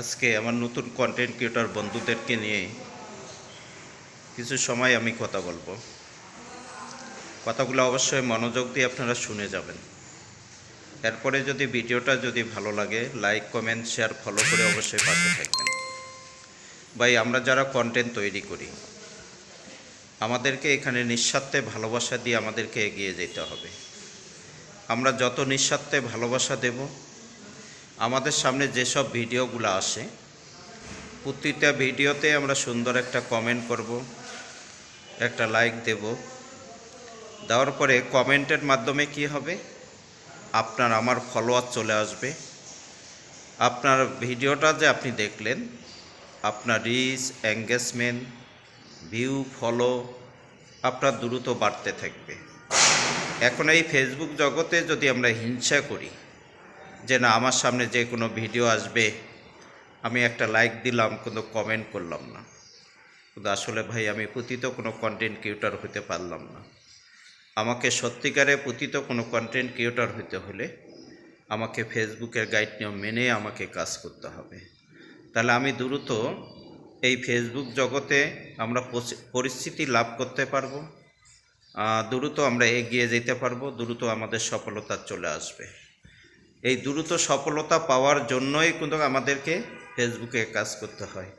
আজকে আমার নতুন কন্টেন্ট ক্রিয়েটর বন্ধুদেরকে নিয়ে কিছু সময় আমি কথা বলব। কথাগুলো অবশ্যই মনোযোগ দিয়ে আপনারা শুনে যাবেন। এরপরে যদি ভিডিওটা যদি ভালো লাগে লাইক কমেন্ট শেয়ার ফলো করে অবশ্যই পাশে থাকবেন। ভাই, আমরা যারা কন্টেন্ট তৈরি করি, আমাদেরকে এখানে নিঃস্বার্থে ভালোবাসা দিয়ে আমাদেরকে এগিয়ে যেতে হবে। আমরা যত নিঃস্বার্থে ভালোবাসা দেব আমাদের সামনে যেসব ভিডিওগুলো আসে, প্রতিটা ভিডিওতে আমরা সুন্দর একটা কমেন্ট করব, একটা লাইক দেব। দেওয়ার পরে কমেন্টের মাধ্যমে কি হবে? আপনার আমার ফলোয়ার চলে আসবে। আপনার ভিডিওটা যে আপনি দেখলেন, আপনার রিচ এঙ্গেজমেন্ট ভিউ ফলো আপনার দ্রুত বাড়তে থাকবে। এখন এই ফেসবুক জগতে যদি আমরা হিংসা করি যে না আমার সামনে যে কোনো ভিডিও আসবে, আমি একটা লাইক দিলাম কিন্তু কমেন্ট করলাম না। কিন্তু আসলে ভাই, আমি পুতিত কোনো কন্টেন্ট ক্রিয়েটর হতে পারলাম না। আমাকে সত্যিকারে পুতিত কোনো কন্টেন্ট ক্রিয়েটর হতে হলে আমাকে ফেসবুকের গাইড নিয়ম মেনে আমাকে কাজ করতে হবে। তাহলে আমি দ্রুত এই ফেসবুক জগতে আমরা পরিস্থিতি লাভ করতে পারব দ্রুত আমরা এগিয়ে যেতে পারব, দ্রুত আমাদের সফলতা চলে আসবে। এই দ্রুত সফলতা পাওয়ার জন্যই কিন্তু আমাদেরকে ফেসবুকে কাজ করতে হয়।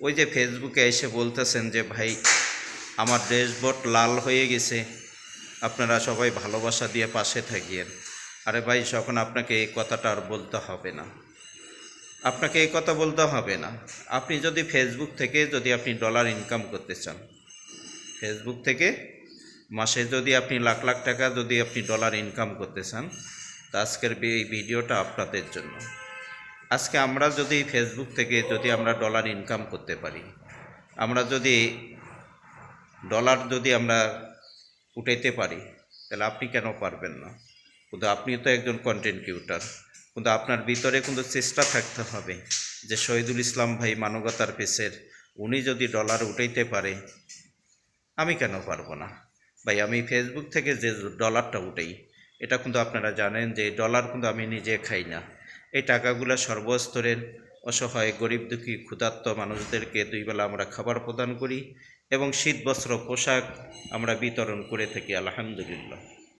ওই যে ফেসবুকে এসে বলতেছেন যে, ভাই, আমার ড্যাশবোর্ড লাল হয়ে গেছে। আপনারা সবাই ভালোবাসা দিয়ে পাশে থাকিয়েন আরে ভাই, যখন আপনাকে এই কথাটা আর বলতে হবে না। আপনাকে এই কথা বলতে হবে না। আপনি যদি ফেসবুক থেকে যদি আপনি ডলার ইনকাম করতে চান ফেসবুক থেকে মাসে যদি আপনি লাখ লাখ টাকা যদি আপনি ডলার ইনকাম করতে চান তা আজকের এই ভিডিওটা আপনাদের জন্য। আজকে আমরা যদি ফেসবুক থেকে যদি আমরা ডলার ইনকাম করতে পারি, আমরা যদি ডলার যদি আমরা উঠাইতে পারি, তাহলে আপনি কেন পারবেন না? কিন্তু আপনি তো একজন কন্টেন্ট ক্রিয়েটার কিন্তু আপনার ভিতরে কিন্তু চেষ্টা থাকতে হবে যে শহীদুল ইসলাম ভাই মানবতার পেসের উনি যদি ডলার উঠাইতে পারে, আমি কেন পারব না? ভাই, আমি ফেসবুক থেকে যে ডলারটা উঠাই এটা কিন্তু আপনারা জানেন যে ডলার কিন্তু আমি নিজে খাই না। এই টাকাগুলো সর্বস্তরের অসহায়, গরিব দুঃখী, ক্ষুধার্ত মানুষদেরকে দুইবেলা আমরা খাবার প্রদান করি এবং শীত, বস্ত্র, পোশাক আমরা বিতরণ করে থাকি, আলহামদুলিল্লাহ।